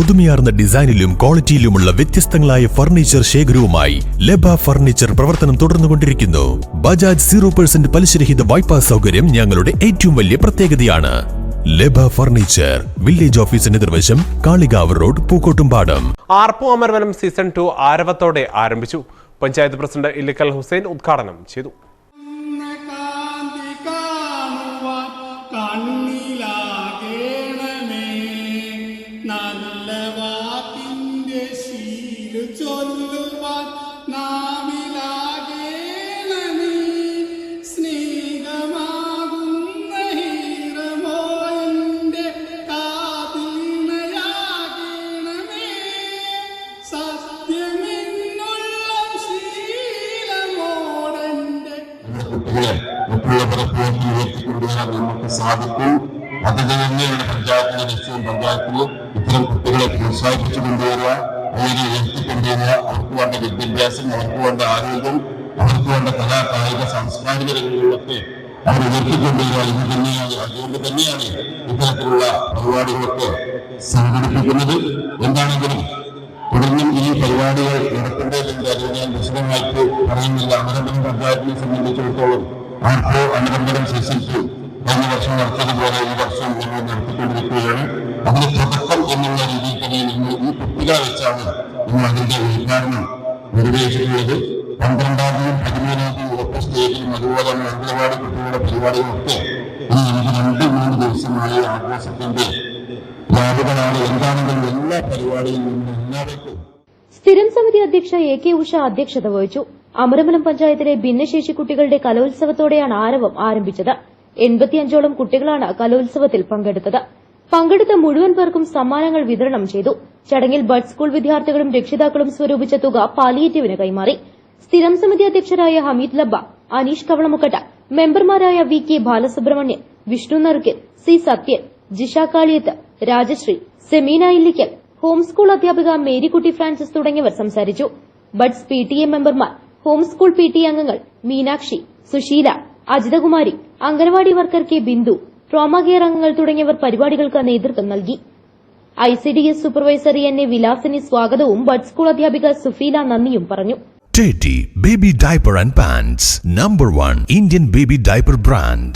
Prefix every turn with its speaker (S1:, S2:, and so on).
S1: പുതുമയാർന്ന ഡിസൈനിലും ക്വാളിറ്റിയിലുമുള്ള വ്യത്യസ്തങ്ങളായ furniture ശേഖരവുമായി ലബ furniture പ്രവർത്തനം തുടർന്നുകൊണ്ടിരിക്കുന്നു. ബജാജ് സീറോ പെർസെന്റ് പലിശരഹിത വായ്പാ സൗകര്യം ഞങ്ങളുടെ ഏറ്റവും വലിയ പ്രത്യേകതയാണ്. ലബ ഫർണിച്ചർ വില്ലേജ് ഓഫീസിന് എതിർവശം Kalikavu road Pookkottumpadam.
S2: Arppu Amarvanam season two ആരവത്തോടെ ആരംഭിച്ചു. പഞ്ചായത്ത് പ്രസിഡന്റ് ഇല്ലിക്കൽ ഹുസൈൻ ഉദ്ഘാടനം ചെയ്തു.
S3: നല്ല വാക്കിന്റെ ശീലു ചൊല്ലുവാൻ നാവിലാകേണമേ സ്നേഹമാകുന്ന ഹീറമോ എന്റെ കാതിണയാകേണമേ സത്യമെന്നുള്ള
S4: പോറ്റി നമുക്ക് സാധിക്കും അത് തന്നെയാണ് പഞ്ചായത്തിന്റെ ലക്ഷ്യവും പഞ്ചായത്തിന് ഇത്തരം കുട്ടികളെ പ്രോത്സാഹിപ്പിച്ചു കൊണ്ടുവരിക അവരെ ഉയർത്തിക്കൊണ്ടുവരിക അവർക്ക് വേണ്ട വിദ്യാഭ്യാസം അവർക്ക് വേണ്ട ആരോഗ്യം അവർക്ക് വേണ്ട കലാ കായിക സാംസ്കാരിക രംഗങ്ങളിലൊക്കെ അവർ ഉയർത്തിക്കൊണ്ടുവരിക ഇത് തന്നെയാണ് അതുകൊണ്ട് തന്നെയാണ് ഇത്തരത്തിലുള്ള പരിപാടികളൊക്കെ സംഘടിപ്പിക്കുന്നത്. എന്താണെങ്കിലും തുടർന്നും ഈ പരിപാടികൾ നടത്തേണ്ടതിന്റെ അത് ഞാൻ വിശദമായിട്ട് പറയുന്നില്ല. അമരമ്പലം പഞ്ചായത്തിനെ സംബന്ധിച്ചിടത്തോളം ആർക്കോ അമരമ്പലം സീസൺ കഴിഞ്ഞ വർഷം നടത്തിയതുപോലെ ഈ വർഷം ഞങ്ങൾ നടത്തിക്കൊണ്ടിരിക്കുകയാണ്. അതിന് തുടക്കം എന്നുള്ള രീതിയിൽ തന്നെ നിങ്ങൾ ഈ കുട്ടികളെ വെച്ചാണ് നിങ്ങൾ അതിന്റെ ഉദ്ഘാടനം നിർവഹിച്ചിട്ടുള്ളത് പന്ത്രണ്ടാം തീയതി പതിമൂന്നാം തീയതി ഉറപ്പ് സ്റ്റേജിലും അതുപോലെ തന്നെ അംഗനവാടി കുട്ടികളുടെ പരിപാടികളൊക്കെ ഈ നമുക്ക് രണ്ട് മൂന്ന് ദിവസമായി ആഘോഷത്തിന്റെ വ്യാപകമാണ്. എന്താണെങ്കിലും എല്ലാ പരിപാടിയും
S5: സ്ഥിരം സമിതി അധ്യക്ഷ എ കെ ഉഷ അധ്യക്ഷത വഹിച്ചു. അമരമലം പഞ്ചായത്തിലെ ഭിന്നശേഷി കുട്ടികളുടെ കലോത്സവത്തോടെയാണ് ആരവം ആരംഭിച്ചത്. എൺപത്തിയഞ്ചോളം കുട്ടികളാണ് കലോത്സവത്തിൽ പങ്കെടുത്തത്. പങ്കെടുത്ത മുഴുവൻ പേർക്കും സമ്മാനങ്ങൾ വിതരണം ചെയ്തു. ചടങ്ങിൽ ബഡ് സ്കൂൾ വിദ്യാർത്ഥികളും രക്ഷിതാക്കളും സ്വരൂപിച്ച തുക പാലിയേറ്റീവിന് കൈമാറി. സ്ഥിരം സമിതി അധ്യക്ഷരായ ഹമീദ് ലബ്ബ അനീഷ് കവളമുക്കട്ട മെമ്പർമാരായ V K Balasubramanian Vishnu നറുക്കിൽ C Sathyan Jisha Kaliyath Rajasree Semeena Illikkal home school അധ്യാപിക മേരിക്കുട്ടി ഫ്രാൻസിസ് തുടങ്ങിയവർ സംസാരിച്ചു. ബഡ്സ് പി ടി എ മെമ്പർമാർ ഹോം സ്കൂൾ പി ടി അംഗങ്ങൾ Meenakshi Susheela Ajithakumari anganwadi worker K Bindu trauma care അംഗങ്ങൾ തുടങ്ങിയവർ പരിപാടികൾക്ക് നേതൃത്വം നൽകി. I C D S supervisor N A Vilasini സ്വാഗതവും ബഡ് സ്കൂൾ അധ്യാപിക സുഫീല നന്ദിയും പറഞ്ഞു.
S1: Teddy Baby Diaper and number 1 Indian Baby Diaper Brand